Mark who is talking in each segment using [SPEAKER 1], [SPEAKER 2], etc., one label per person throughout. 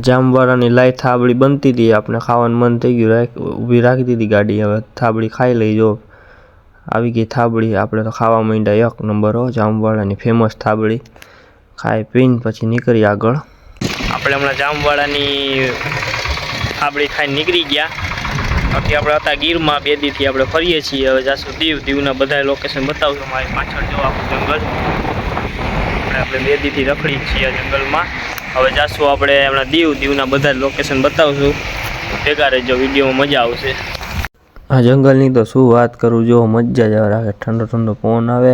[SPEAKER 1] જામવાળાની લાઈ થાબડી બનતી હતી, આપણે ખાવાનું મન થઈ ગયું, રાખ, ઊભી રાખી દીધી ગાડી, હવે થાબડી ખાઈ લઈ, જો. આવી ગઈ થાબડી, આપણે તો ખાવા માંડ્યા, એક નંબર હો, જામવાળાની ફેમસ થાબડી. ખાઈ પીને પછી નીકળી આગળ. આપણે હમણાં જામવાળાની થાબડી ખાઈને નીકળી ગયા. બાકી આપણે હતા ગીરમાં, બે દીથી આપણે ફરીએ છીએ. હવે જાશું દીવ, દીવના બધા લોકેશન બતાવશું. મારી પાછળ જો જંગલ. આપણે બે દીથી રખડી છીએ જંગલમાં. હવે જાશું આપણે હમણાં દીવ દીવના બધા લોકેશન બતાવશું. ભેગા રહેજો વિડીયોમાં મજા આવશે. આ જંગલની તો શું વાત કરું જો મજા જ આવે ઠંડો ઠંડો પવન આવે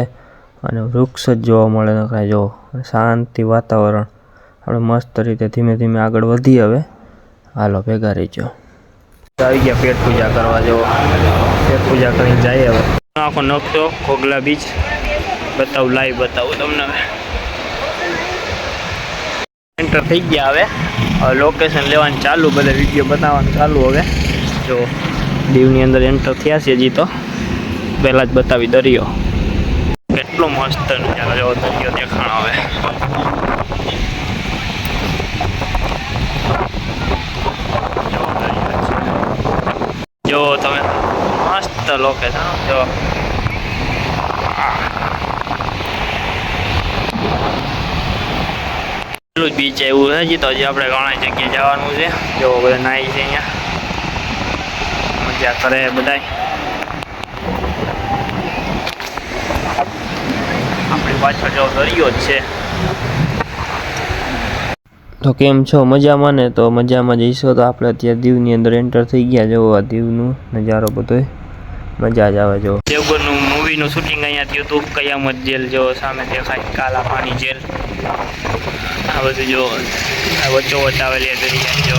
[SPEAKER 1] અને વૃક્ષ જ જોવા મળે નખાય જો શાંતિ વાતાવરણ. આપણે મસ્ત રીતે ધીમે ધીમે આગળ વધી હવે. હાલો ભેગા રહીજો. આવી ગયા પેટ પૂજા કરવા જેવો પેટ પૂજા કરીને જઈએ હવે. આખો નકશો કોગલા બીચ. બતાવું લાઈવ બતાવું તમને એન્ટર થઈ ગયા હવે. લોકેશન લેવાનું ચાલુ, બધા વીડિયો બતાવવાનું ચાલુ હવે. જો, દીવની અંદર એન્ટર થયા છે હજી તો. પહેલાં જ બતાવી દરિયો. કેટલો મસ્ત નજારો દરિયો દેખાણ જો જો, તમે મસ્ત લોકેશન જો. પેલું જ બીચ એવું છે હજી તો હજી આપણે ઘણા જગ્યાએ જવાનું છે. જો બધા નાહી છે અહીંયા. મજા કરે બધા આપણી પાછળ જો દરિયો જ છે. તો કેમ છો? મજામાં ને? તો મજામાં જઈશો તો આપણે અત્યારે દીવની અંદર એન્ટર થઈ ગયા જો આ દીવનું નજારો બધો મજા જ આવે જો. દેવગરનું મૂવીનું શૂટિંગ અહીંયા થયું હતું. કયામત જેલ જો સામે દેખાય. કાલા પાણી જેલ. આ બધું જો વચ્ચો વચ્ચ આવેલી દરિયા જો.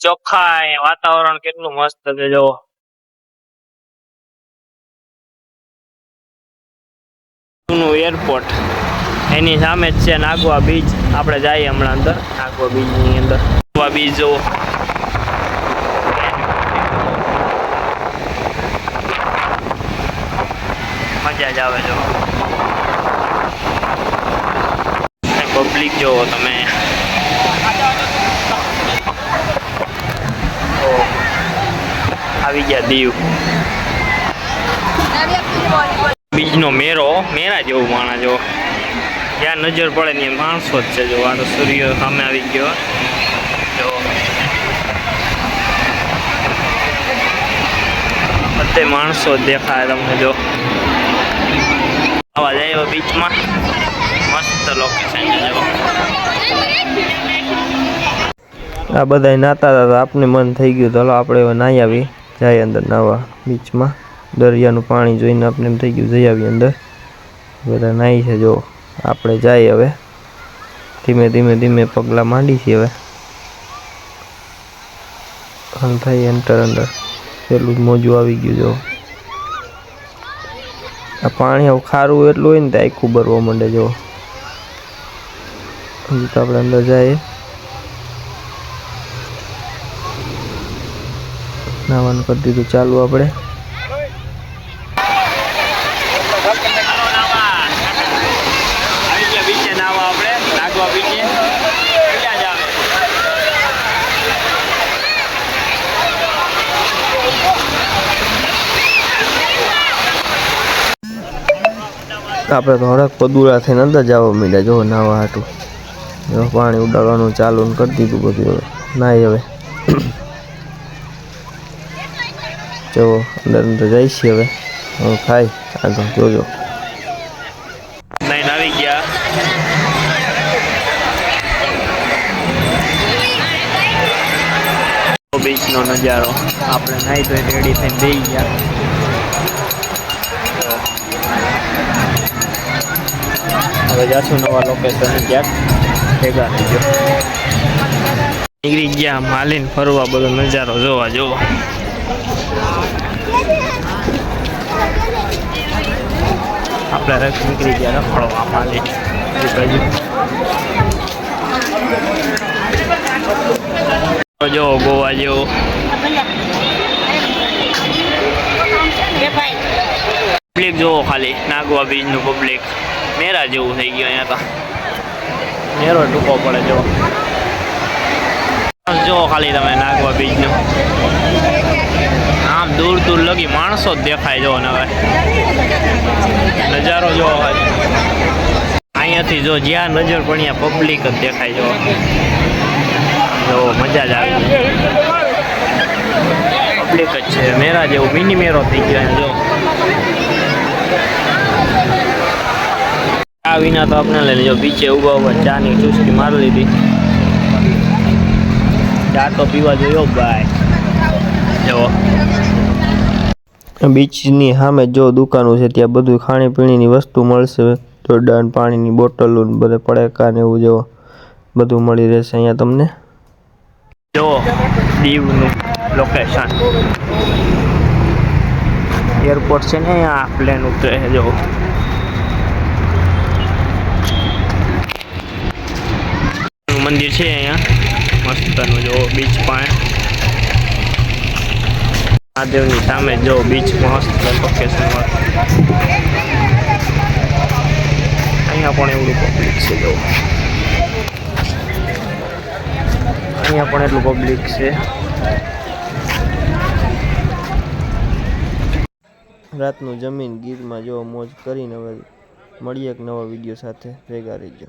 [SPEAKER 1] ચોખ્ખા વાતાવરણ કેટલું મસ્ત છે જો. એરપોર્ટ એની સામે જ છે નાગવા બીચ. આપણે જઈએ હમણાં અંદર. નાગવા બીચની અંદર. નાગવા બીચ જો. મજા જ આવે જો પબ્લિક જોવો તમે. આવી ગયા દીવ. બીજનો મેરો મેરા જેવું માણા જો. જ્યાં નજર પડે ને માણસો જ છે જો. આ તો સૂર્ય સામે આવી ગયો. જો. બધે માણસો દેખાય તમને જો. આવા જાય મસ્ત લોકેશન છે જો આ બધા નાતા હતા આપને મન થઈ ગયું. તો આપણે હવે નાહી આવી જાય અંદર નાવા બીચમાં. દરિયાનું પાણી જોઈને આપણે એમ થઈ ગયું. જઈ આવી અંદર. બધા નાહી છે જો આપણે જાય હવે. ધીમે ધીમે ધીમે પગલાં માંડી છીએ હવે. થઈ એન્ટર અંદર. પેલું મોજું આવી ગયું જો આ પાણી હવે ખારું એટલું હોય ને તો આખું ભરવા માંડે જો. હજી તો આપણે અંદર જઈએ. નાવાનું કરી દીધું. ચાલુ આપણે. આપણે તો પદુરા થઈને અંદર જવા માંડ્યા. જો નાવા હાટું. જો પાણી ઉડાડવાનું ચાલુ કરી દીધું બધું હવે. નાય હવે. જો અંદર અંદર છે હવે. હું ખાઈ આગળ જોજો. નાઈન આવી ગયા. નજારો. આપણે નાઈ ધોઈને રેડી થઈને બેસી ગયા. હવે જાશું નવા લોકેશન ક્યાંક ભેગા થઈ ગયો નીકળી ગયા માલીન ફરવા બધો નજારો જોવા જોવો આપણે રખ નીકળી ગયા રખડવા માલી એ બાજુ જો ગોવા જેવો પબ્લિક જોવો ખાલી નાગવા બીજનું પબ્લિક જેવું થઈ ગયું અહીંયા તો. નેરો ટૂંકો પડે જો જો ખાલી તમે નાગવા બીજનો. આમ દૂર દૂર લગી માણસો જ દેખાય જો ને હવે. નજારો જો અહીંયાથી જો જ્યાં નજર પણ પબ્લિક જ દેખાય જો જો મજા જ આવી. પબ્લિક જ છે. મેરા જેવું મિની મેરો થઈ ગયો જો ચા વિના તો આપણે લઈ જો બીચે ઊભા ઊભા ચાની ચુસ્કી મારી લીધી. ચા તો પીવા જોયો ભાઈ. જો બીચની સામે જો દુકાનો છે ત્યાં બધું ખાણીપીણીની વસ્તુ મળશે. જોરદાર પાણીની બોટલો ને બધે પડેકા ને એવું જો બધું મળી રહેશે અહીંયા તમને. જો દીવનું લોકેશન એરપોર્ટ છે ને અહીંયા પ્લેન ઉતરે છે જો મંદિર છે અહીંયા. મસ્તનું જો બીચ પણ મહાદેવની સામે જો બીચ મસ્ત લોકેશન અહીંયા પણ એવું પબ્લિક છે જો. અહીંયા પણ એટલું પબ્લિક છે. રાતનું જમીન ગીરમાં જો મોજ કરીને હવે મળીએ એક નવા વીડિયો સાથે. ભેગા રહીજો.